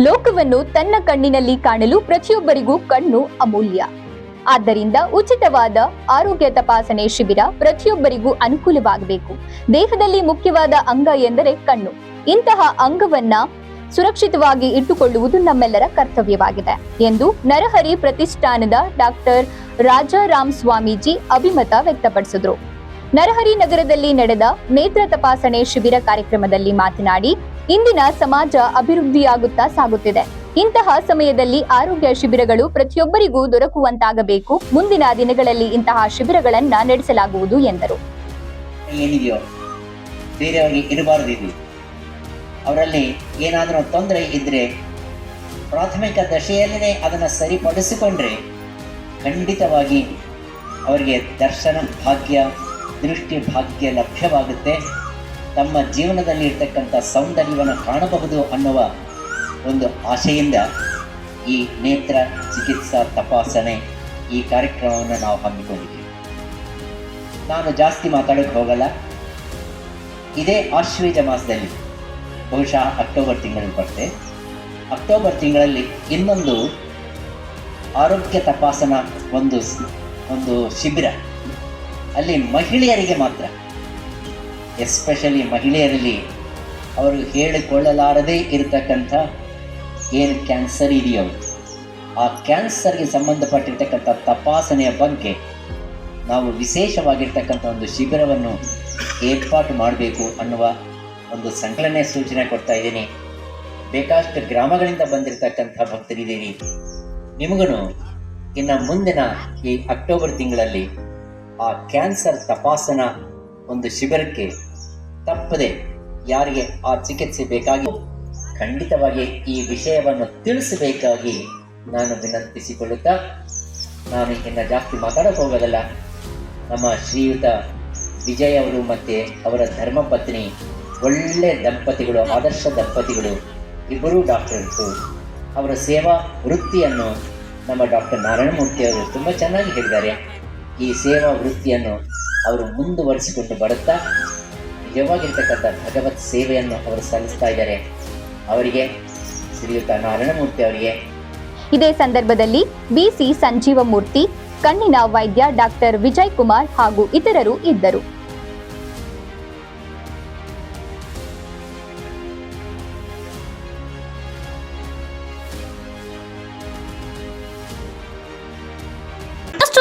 ಲೋಕವನ್ನು ತನ್ನ ಕಣ್ಣಿನಲ್ಲಿ ಕಾಣಲು ಪ್ರತಿಯೊಬ್ಬರಿಗೂ ಕಣ್ಣು ಅಮೂಲ್ಯ. ಆದ್ದರಿಂದ ಉಚಿತವಾದ ಆರೋಗ್ಯ ತಪಾಸಣೆ ಶಿಬಿರ ಪ್ರತಿಯೊಬ್ಬರಿಗೂ ಅನುಕೂಲವಾಗಬೇಕು. ದೇಹದಲ್ಲಿ ಮುಖ್ಯವಾದ ಅಂಗ ಎಂದರೆ ಕಣ್ಣು. ಇಂತಹ ಅಂಗವನ್ನ ಸುರಕ್ಷಿತವಾಗಿ ಇಟ್ಟುಕೊಳ್ಳುವುದು ನಮ್ಮೆಲ್ಲರ ಕರ್ತವ್ಯವಾಗಿದೆ ಎಂದು ನರಹರಿ ಪ್ರತಿಷ್ಠಾನದ ಡಾಕ್ಟರ್ ರಾಜಾರಾಮ್ ಸ್ವಾಮೀಜಿ ಅಭಿಮತ ವ್ಯಕ್ತಪಡಿಸಿದರು. ನರಹರಿ ನಗರದಲ್ಲಿ ನಡೆದ ನೇತ್ರ ತಪಾಸಣೆ ಶಿಬಿರ ಕಾರ್ಯಕ್ರಮದಲ್ಲಿ ಮಾತನಾಡಿ ಇಂದಿನ ಸಮಾಜ ಅಭಿವೃದ್ಧಿಯಾಗುತ್ತಾ ಸಾಗುತ್ತಿದೆ. ಇಂತಹ ಸಮಯದಲ್ಲಿ ಆರೋಗ್ಯ ಶಿಬಿರಗಳು ಪ್ರತಿಯೊಬ್ಬರಿಗೂ ದೊರಕುವಂತಾಗಬೇಕು. ಮುಂದಿನ ದಿನಗಳಲ್ಲಿ ಇಂತಹ ಶಿಬಿರಗಳನ್ನ ನಡೆಸಲಾಗುವುದು, ಎಂದರು. ಏನಿದೆಯೋ ಬೇರೆಯವರಿಗೆ ಇರಬಾರದು ಇದು ಅವರಲ್ಲಿ ಏನಾದರೂ ತೊಂದರೆ ಇದ್ದರೆ ಪ್ರಾಥಮಿಕ ದಶೆಯಲ್ಲೇ ಅದನ್ನು ಸರಿಪಡಿಸಿಕೊಂಡ್ರೆ ಖಂಡಿತವಾಗಿ ಅವರಿಗೆ ದರ್ಶನ, ಭಾಗ್ಯ, ದೃಷ್ಟಿ, ಭಾಗ್ಯ ಲಭ್ಯವಾಗುತ್ತೆ. ತಮ್ಮ ಜೀವನದಲ್ಲಿ ಇರ್ತಕ್ಕಂಥ ಸೌಂದರ್ಯವನ್ನು ಕಾಣಬಹುದು ಅನ್ನುವ ಒಂದು ಆಶೆಯಿಂದ ಈ ನೇತ್ರ ಚಿಕಿತ್ಸಾ ತಪಾಸಣೆ ಈ ಕಾರ್ಯಕ್ರಮವನ್ನು ನಾವು ಹಮ್ಮಿಕೊಂಡಿದ್ದೀವಿ. ನಾನು ಜಾಸ್ತಿ ಮಾತಾಡೋಕ್ಕೆ ಹೋಗಲ್ಲ. ಇದೇ ಆಶ್ವೇಜ ಮಾಸದಲ್ಲಿ, ಬಹುಶಃ ಅಕ್ಟೋಬರ್ ತಿಂಗಳಲ್ಲಿ ಬರುತ್ತೆ. ಅಕ್ಟೋಬರ್ ತಿಂಗಳಲ್ಲಿ ಇನ್ನೊಂದು ಆರೋಗ್ಯ ತಪಾಸಣಾ ಒಂದು ಒಂದು ಶಿಬಿರ. ಅಲ್ಲಿ ಮಹಿಳೆಯರಿಗೆ ಮಾತ್ರ. ಎಸ್ಪೆಷಲಿ ಮಹಿಳೆಯರಲ್ಲಿ, ಅವರು ಹೇಳಿಕೊಳ್ಳಲಾರದೇ ಇರತಕ್ಕಂಥ ಏನು ಕ್ಯಾನ್ಸರ್ ಇದೆಯೋ, ಆ ಕ್ಯಾನ್ಸರ್ಗೆ ಸಂಬಂಧಪಟ್ಟಿರ್ತಕ್ಕಂಥ ತಪಾಸಣೆಯ ಬಗ್ಗೆ ನಾವು ವಿಶೇಷವಾಗಿರ್ತಕ್ಕಂಥ ಒಂದು ಶಿಬಿರವನ್ನು ಏರ್ಪಾಟು ಮಾಡಬೇಕು ಅನ್ನುವ ಒಂದು ಸಂಕಲನೆ ಸೂಚನೆ ಕೊಡ್ತಾ ಇದ್ದೀನಿ. ಬೇಕಾಷ್ಟು ಗ್ರಾಮಗಳಿಂದ ಬಂದಿರತಕ್ಕಂಥ ಭಕ್ತರಿದ್ದೀನಿ ನಿಮಗೂ ಇನ್ನು ಮುಂದಿನ ಈ ಅಕ್ಟೋಬರ್ ತಿಂಗಳಲ್ಲಿ ಆ ಕ್ಯಾನ್ಸರ್ ತಪಾಸಣಾ ಒಂದು ಶಿಬಿರಕ್ಕೆ ತಪ್ಪದೆ ಯಾರಿಗೆ ಆ ಚಿಕಿತ್ಸೆ ಬೇಕಾಗಿ ಖಂಡಿತವಾಗಿ ಈ ವಿಷಯವನ್ನು ತಿಳಿಸಬೇಕಾಗಿ ನಾನು ವಿನಂತಿಸಿಕೊಳ್ಳುತ್ತಾ, ನಾನು ಇನ್ನು ಜಾಸ್ತಿ ಮಾತಾಡಕ್ಕೆ ಹೋಗೋದಲ್ಲ. ನಮ್ಮ ಶ್ರೀಯುತ ವಿಜಯ್ ಅವರು ಮತ್ತು ಅವರ ಧರ್ಮಪತ್ನಿ, ಒಳ್ಳೆ ದಂಪತಿಗಳು, ಆದರ್ಶ ದಂಪತಿಗಳು, ಇಬ್ಬರೂ ಡಾಕ್ಟರ್ಸು ಅವರ ಸೇವಾ ವೃತ್ತಿಯನ್ನು ನಮ್ಮ ಡಾಕ್ಟರ್ ನಾರಾಯಣಮೂರ್ತಿ ಅವರು ತುಂಬ ಚೆನ್ನಾಗಿ ಹೇಳಿದ್ದಾರೆ. ಈ ಸೇವಾ ವೃತ್ತಿಯನ್ನು ಅವರು ಮುಂದುವರಿಸಿಕೊಂಡು ಬರುತ್ತಾ, ನಿಜವಾಗಿರ್ತಕ್ಕಂಥ ಭಗವತ್ ಸೇವೆಯನ್ನು ಅವರು ಸಲ್ಲಿಸ್ತಾ ಇದ್ದಾರೆ. ಅವರಿಗೆ ಶ್ರೀಯುತ ನಾರಾಯಣಮೂರ್ತಿ ಅವರಿಗೆ ಇದೇ ಸಂದರ್ಭದಲ್ಲಿ ಬಿಸಿ ಸಂಜೀವಮೂರ್ತಿ, ಕಣ್ಣಿನ ವೈದ್ಯ ಡಾಕ್ಟರ್ ವಿಜಯ್ ಕುಮಾರ್ ಹಾಗೂ ಇತರರು ಇದ್ದರು.